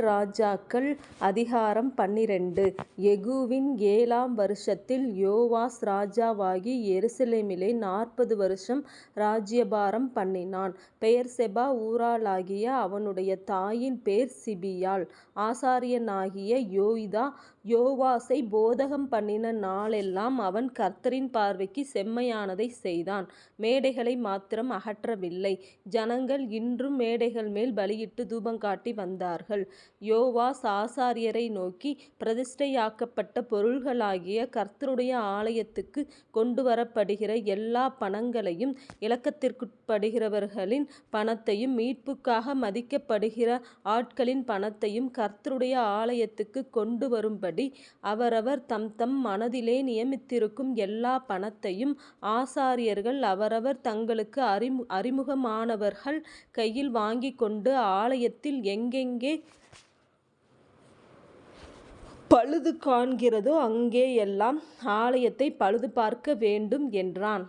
ராஜாக்கள் அதிகாரம் பன்னிரண்டு யெகூவின் ஏழாம் வருஷத்தில் யோவாஸ் ராஜாவாகி எருசலேமிலே நாற்பது வருஷம் ராஜ்யபாரம் பண்ணினான். பெயெர்செபா ஊராளாகிய அவனுடைய தாயின் பேர் சிபியாள். ஆசாரியனாகிய யோய்தா யோவாஸை போதகம் பண்ணின நாளெல்லாம் அவன் கர்த்தரின் பார்வைக்கு செம்மையானதைச் செய்தான். மேடைகளை மாத்திரம் அகற்றவில்லை. ஜனங்கள் இன்றும் மேடைகள் மேடைகள்மேல் தூபம் தூபங்காட்டி வந்தார்கள். யோவாஸ் ஆசாரியரை நோக்கி பிரதிஷ்டையாக்கப்பட்ட பொருள்களாகிய கர்த்தருடைய ஆலயத்துக்கு கொண்டு வரப்படுகிற எல்லா பணங்களையும் இலக்கத்திற்குட்படுகிறவர்களின் பணத்தையும் மீட்புக்காக மதிக்கப்படுகிற ஆட்களின் பணத்தையும் கர்த்தருடைய ஆலயத்துக்கு கொண்டு வரும்படி அவரவர் தம் தம் மனதிலே நியமித்திருக்கும் எல்லா பணத்தையும் ஆசாரியர்கள் அவரவர் தங்களுக்கு அறிமு அறிமுகமானவர்கள் கையில் வாங்கிக்கொண்டு ஆலயத்தில் எங்கெங்கே பழுது காண்கிறதோ அங்கேயெல்லாம் ஆலயத்தைப் பழுதுபார்க்க வேண்டும் என்றான்.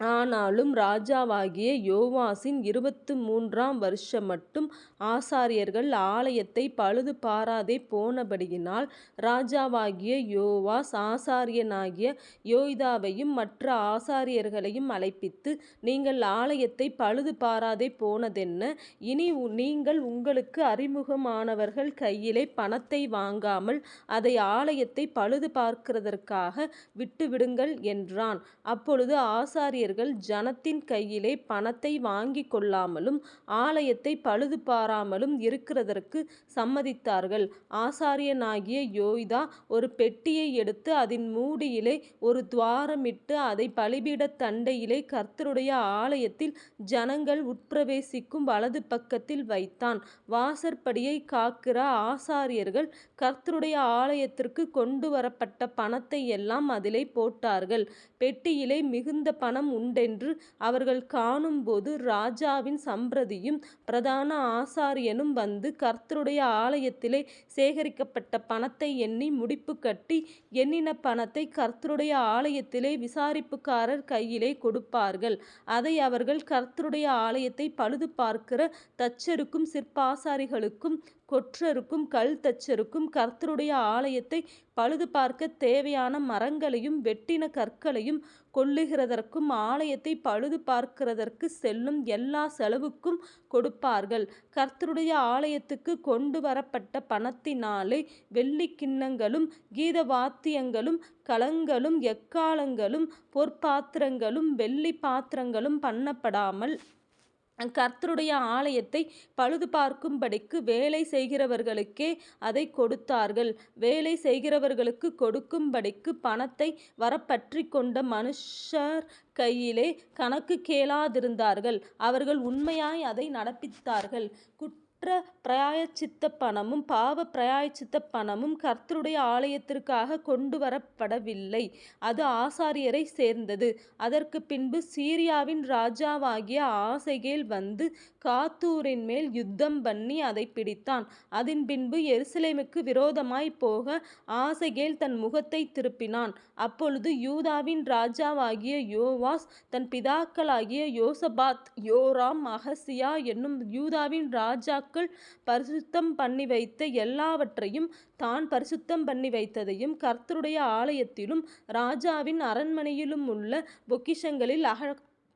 ஆனாலும் ராஜாவாகிய யோவாசின் இருபத்து மூன்றாம் வருஷம் மட்டும் ஆசாரியர்கள் ஆலயத்தை பழுது பாராதே போனபடியினால் ராஜாவாகிய யோவாஸ் ஆசாரியனாகிய யோய்தாவையும் மற்ற ஆசாரியர்களையும் அழைப்பித்து நீங்கள் ஆலயத்தை பழுது பாராதே போனதென்ன? இனி நீங்கள் உங்களுக்கு அறிமுகமானவர்கள் கையிலே பணத்தை வாங்காமல் அதை ஆலயத்தை பழுது பார்க்கிறதற்காக விட்டுவிடுங்கள் என்றான். அப்பொழுது ஆசாரியர்கள் ஜனத்தின் கையிலே பணத்தை வாங்கிக்கொள்ளாமலும் ஆலயத்தைப் பழுதுபாராமலும் இருக்கிறதற்கு சம்மதித்தார்கள். ஆசாரியனாகிய யோய்தா ஒரு பெட்டியை எடுத்து அதன் மூடியிலே ஒரு துவாரமிட்டு அதை பலிபீட தண்டையிலே கர்த்தருடைய ஆலயத்தில் ஜனங்கள் உட்பிரவேசிக்கும் வலது பக்கத்தில் வைத்தான். வாசற்படியைக் காக்கிற ஆசாரியர்கள் கர்த்தருடைய ஆலயத்திற்குக் கொண்டுவரப்பட்ட பணத்தையெல்லாம் அதிலே போட்டார்கள். பெட்டியிலே மிகுந்த பணம் உண்டென்று அவர்கள் காணும்போது ராஜாவின் சம்பிரதியும் பிரதான ஆசாரியனும் வந்து கர்த்தருடைய ஆலயத்திலே சேகரிக்கப்பட்ட பணத்தை எண்ணி முடிப்பு கட்டி எண்ணின பணத்தை கர்த்தருடைய ஆலயத்திலே விசாரிப்புக்காரர் கையிலே கொடுப்பார்கள். அதை அவர்கள் கர்த்தருடைய ஆலயத்தை பழுது பார்க்கிற தச்சருக்கும் சிற்பாசாரிகளுக்கும் கொற்றருக்கும் கல் தச்சருக்கும் கர்த்தருடைய ஆலயத்தை பழுது பார்க்க தேவையான மரங்களையும் வெட்டின கற்களையும் கொள்ளுகிறதற்கும் ஆலயத்தை பழுது பார்க்கிறதற்கு செல்லும் எல்லா செலவுக்கும் கொடுப்பார்கள். கர்த்தருடைய ஆலயத்துக்குக் கொண்டுவரப்பட்ட பணத்தினாலே வெள்ளி கிண்ணங்களும் கீதவாத்தியங்களும் கலங்களும் எக்காலங்களும் பொற்பாத்திரங்களும் வெள்ளி பாத்திரங்களும் பண்ணப்படாமல் கர்த்தருடைய ஆலயத்தை பழுது பார்க்கும்படிக்கு வேலை செய்கிறவர்களுக்கே அதை கொடுத்தார்கள். வேலை செய்கிறவர்களுக்கு கொடுக்கும்படிக்கு பணத்தை வரப்பற்றி கொண்ட மனுஷர் கையிலே கணக்கு கேளாதிருந்தார்கள். அவர்கள் உண்மையாய் அதை நடப்பித்தார்கள். குட் மற்ற பிரயாயச்சித்த பணமும் பாவ பிரயாயச்சித்த பணமும் கர்த்தருடைய ஆலயத்திற்காக கொண்டு வரப்படவில்லை அது ஆசாரியரைச் சேர்ந்தது. அதற்குப்பின்பு சீரியாவின் ராஜாவாகிய ஆசைகேல் வந்து காத்தூரின்மேல் யுத்தம்பண்ணி அதைப் பிடித்தான். அதன் பின்பு எருசலேமுக்கு விரோதமாய் போக ஆசைகேல் தன் முகத்தை திருப்பினான். அப்பொழுது யூதாவின் ராஜாவாகிய யோவாஸ் தன் பிதாக்களாகிய யோசபாத் யோராம் அகசியா என்னும் யூதாவின் ராஜா ராஜாக்கள் பரிசுத்தம் பண்ணிவைத்த எல்லாவற்றையும் தான் பரிசுத்தம் பண்ணி வைத்ததையும் கர்த்தருடைய ஆலயத்திலும் ராஜாவின் அரண்மனையிலும் உள்ள பொக்கிஷங்களில் அக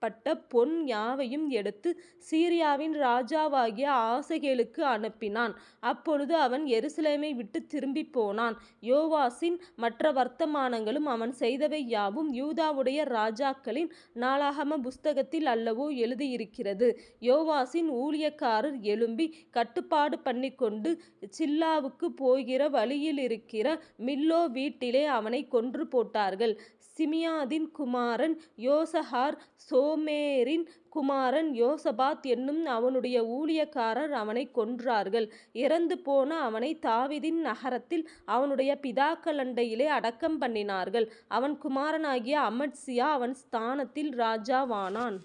செய்யப்பட்ட பொன் யாவையும் எடுத்து சீரியாவின் ராஜாவாகிய ஆசகேலுக்கு அனுப்பினான். அப்பொழுது அவன் எருசலேமை விட்டுத் திரும்பிப் போனான். யோவாசின் மற்ற வர்த்தமானங்களும் அவன் செய்தவை யாவும் யூதாவுடைய ராஜாக்களின் நாளாகம புஸ்தகத்தில் அல்லவோ எழுதியிருக்கிறது. யோவாசின் ஊழியக்காரர் எழும்பி கட்டுப்பாடு பண்ணி கொண்டு சில்லாவுக்குப் போகிற வழியில் இருக்கிற மில்லோ வீட்டிலே அவனைக் கொன்று போட்டார்கள். சிமியாதின் குமாரன் யோசஹார் சோமேரின் குமாரன் யோசபாத் என்னும் அவனுடைய ஊழியக்காரர் அவனைக் கொன்றார்கள். இறந்து போன அவனை தாவிதின் நகரத்தில் அவனுடைய பிதாக்களண்டையிலே அடக்கம் பண்ணினார்கள். அவன் குமாரனாகிய அமத்சியா அவன் ஸ்தானத்தில் ராஜாவானான்.